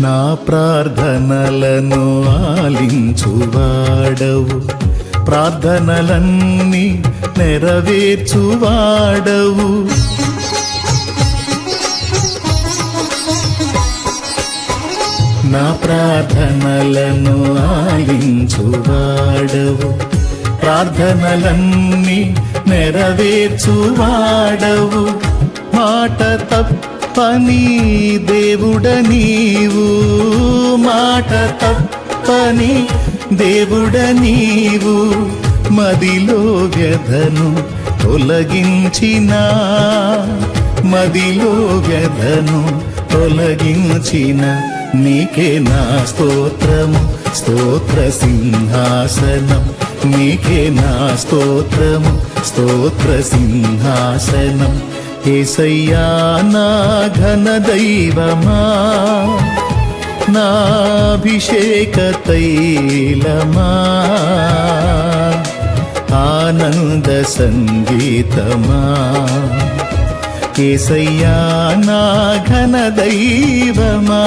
నా ప్రార్థనలను ఆలించువాడవు. ప్రార్థనలన్నీ నెరవేర్చువాడవు. నా ప్రార్థనలను ఆలించువాడవు. ప్రార్థనలన్నీ నెరవేర్చువాడవు. మాట తప్ప తప్పని దేవుడ నీవు మాట తప్పని దేవుడ నీవు మదిలో వ్యధను తొలగించిన మదిలో వ్యధను తొలగించిన నీకే నా స్తోత్రము స్తోత్ర సింహాసనం. నీకే నా స్తోత్రము స్తోత్ర సింహాసనం. ఏసయ్యా నా ఘన దైవమా నాభిషేక తైలమా ఆనంద సంగీతమా. కేసయ్యా నా ఘన దైవమా